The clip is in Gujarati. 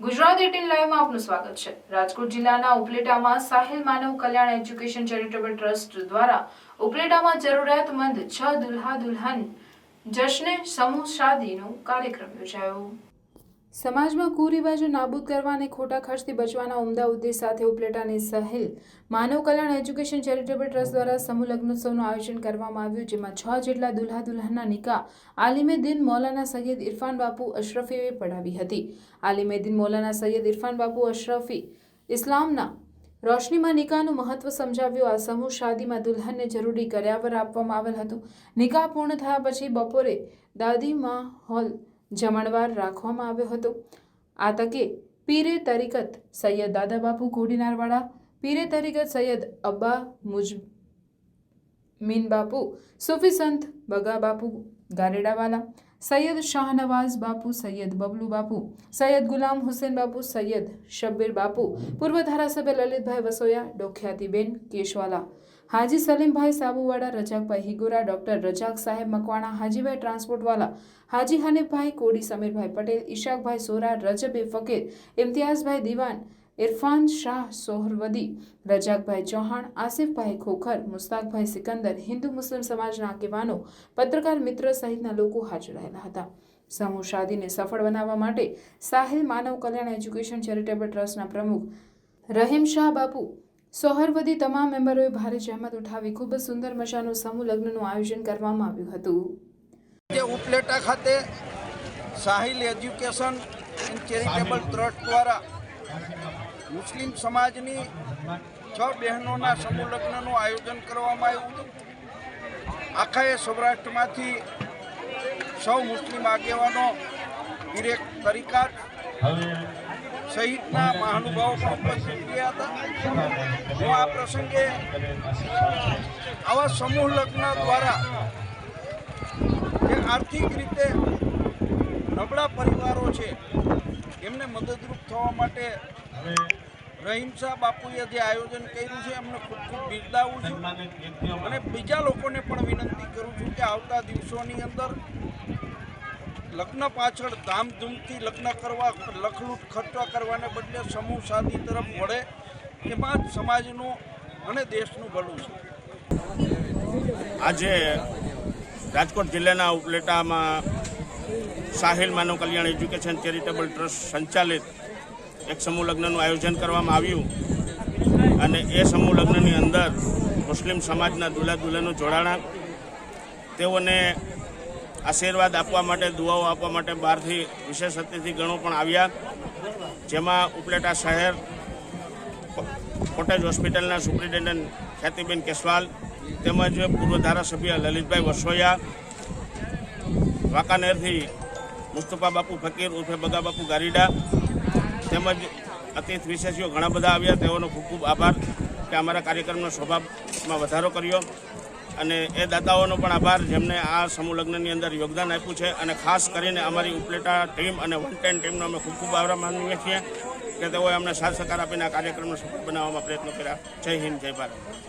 ગુજરાત એટીન લાઈવમાં આપનું સ્વાગત છે. રાજકોટ જિલ્લાના ઉપલેટામાં Sahil Manav Kalyan education charitable trust દ્વારા ઉપલેટામાં જરૂરિયાતમંદ છ દુલ્હા દુલ્હન જશ્ને સમૂહ શાદીનો કાર્યક્રમ યોજાયો. સમાજમાં કુરિવાજો નાબૂદ કરવા અને ખોટા ખર્ચથી બચવાના ઉમદા ઉદ્દેશ સાથે ઉપલેટાની Sahel Manav Kalyan education charitable trust દ્વારા સમૂહ લગ્નોત્સવનું આયોજન કરવામાં આવ્યું, જેમાં છ જેટલા દુલ્હા દુલ્હનના નિકાહ આલિમે મૌલાના સૈયદ ઇરફાન બાપુ અશરફીએ પઢાવી હતી. આલિમે મૌલાના સૈયદ ઇરફાન બાપુ અશરફી ઇસ્લામના રોશનીમાં નિકાહનું મહત્વ સમજાવ્યું. આ સમૂહ શાદીમાં દુલ્હનને જરૂરી કર્યાવર આપવામાં આવેલ હતું. નિકાહ પૂર્ણ થયા પછી બપોરે દાદીમાં હોલ જમણવાર રાખવામાં આવ્યો હતો. આ તકે પીરે તરીકત સૈયદ દાદાબાપુ ઘોડીનારવાળા, પીરે તરીકત સૈયદ અબ્બા મુજ મીન બાપુ સૂફી સંત બગા બાપુ ગારેડાવાલા સૈયદ શાહનવાઝ બાપુ, સૈયદ બબલુ બાપુ, સૈયદ ગુલામ હુસેન બાપુ, સૈયદ શબ્બીર બાપુ, પૂર્વ ધારાસભ્ય લલિતભાઈ વસોયા, ડોખ્યાતીબેન કેશવાલા, હાજી સલીમભાઈ સાબુવાડા, રજાકભાઈ હિગોરા, ડોક્ટર રજાક સાહેબ મકવાણા, હાજીભાઈ ટ્રાન્સપોર્ટવાલા, હાજી હનીફભાઈ, કોડી સમીરભાઈ પટેલ, ઈશાકભાઈ સોરા, રજબે ફકીર, ઇમ્તિયાઝભાઈ દિવાન ઇરફાન શાહ સોહરવદી, રજાકભાઈ ચૌહાણ, આસિફભાઈ ખોખર, મુસ્તાકભાઈ સિકંદર, હિન્દુ મુસ્લિમ સમાજના આગેવાનો, પત્રકાર મિત્ર સહિતના લોકો હાજર રહેલા હતા. સમૂહ શાદીને સફળ બનાવવા માટે સાહિલ માનવ કલ્યાણ એજ્યુકેશન ચેરિટેબલ ટ્રસ્ટના પ્રમુખ રહીમ શાહ બાપુ, સોહરવદી તમામ મેમ્બરોએ ભારે જહેમત ઉઠાવી ખૂબ જ સુંદર મજાનું સમૂહ લગ્નનું આયોજન કરવામાં આવ્યું હતું. જે ઉપલેટા ખાતે સાહિલ એજ્યુકેશન ચેરિટેબલ ટ્રસ્ટ દ્વારા મુસ્લિમ સમાજની છ બહેનોના સમૂહ લગ્નનું આયોજન કરવામાં આવ્યું હતું. આખા એ સૌરાષ્ટ્રમાંથી સૌ મુસ્લિમ આગેવાનો ડિરેક તરીકાર સહિતના મહાનુભાવો પણ ઉપસ્થિત રહ્યા હતા. હું આ પ્રસંગે આવા સમૂહ લગ્ન દ્વારા આર્થિક રીતે નબળા પરિવારો છે એમને મદદરૂપ થવા માટે રહીમ શાહ બાપુએ જે આયોજન કર્યું છે એમને ખૂબ ખૂબ બિરદાવું છું. અને બીજા લોકોને પણ વિનંતી કરું છું કે આવતા દિવસોની અંદર લગ્ન પાછળ ધામધૂમથી લગ્ન કરવા લખલૂટ ખર્ચા કરવાને બદલે સમૂહ સાદી તરફ વળે એમાં જ સમાજનું અને દેશનું ભલું છે. આજે રાજકોટ જિલ્લાના ઉપલેટામાં Sahil Manav Kalyan education charitable trust સંચાલિત એક સમૂહ લગ્નનું આયોજન કરવામાં આવ્યું. અને એ સમૂહ લગ્નની અંદર મુસ્લિમ સમાજના દુલ્હા દુલ્હનો જોડાણા, તેઓને આશીર્વાદ આપવા માટે, દુઆઓ આપવા માટે બહારથી વિશેષ અતિથિ ગણો પણ આવ્યા. જેમાં ઉપલેટા શહેર, કોટેજ હોસ્પિટલના સુપ્રિન્ટેન્ડન્ટ ખ્યાતિબેન કેસવાલ, તેમજ પૂર્વ ધારાસભ્ય લલિતભાઈ વસોયા, વાંકાનેરથી મુસ્તફા બાપુ ફકીર ઉર્ફે બગા બાપુ ગારીડા તેમજ અતિથ વિશેષીઓ ઘણા બધા આવ્યા. તેઓનો ખૂબ ખૂબ આભાર કે અમારા કાર્યક્રમનો સ્વભાવમાં વધારો કર્યો. અને એ દાતાઓનો પણ આભાર જેમને આ સમૂહ લગ્નની અંદર યોગદાન આપ્યું છે. અને ખાસ કરીને અમારી ઉપલેટા ટીમ અને વન ટેન ટીમનો અમે ખૂબ ખૂબ આભાર માનીએ છીએ કે તેઓએ અમને સાથ સહકાર આપીને આ કાર્યક્રમને સફળ બનાવવામાં પ્રયત્નો કર્યા. જય હિન્દ, જય ભારત.